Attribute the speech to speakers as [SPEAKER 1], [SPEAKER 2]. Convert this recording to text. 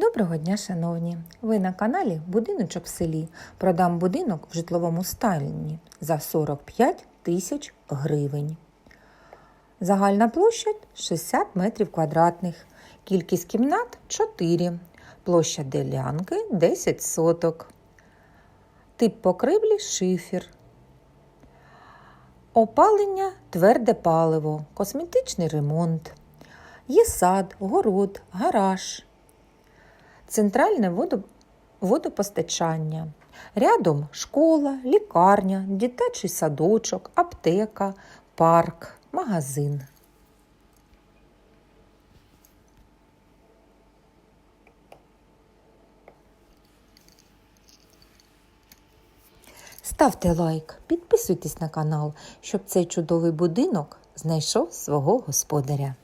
[SPEAKER 1] Доброго дня, шановні! Ви на каналі Будиночок в селі. Продам будинок в житловому стані за 45 тисяч гривень. Загальна площа 60 метрів квадратних. Кількість кімнат 4. Площа ділянки 10 соток. Тип покривлі шифер. Опалення тверде паливо, косметичний ремонт. Є сад, город, гараж центральне водопостачання. Рядом школа, лікарня, дитячий садочок, аптека, парк, магазин. Ставте лайк, підписуйтесь на канал, щоб цей чудовий будинок знайшов свого господаря.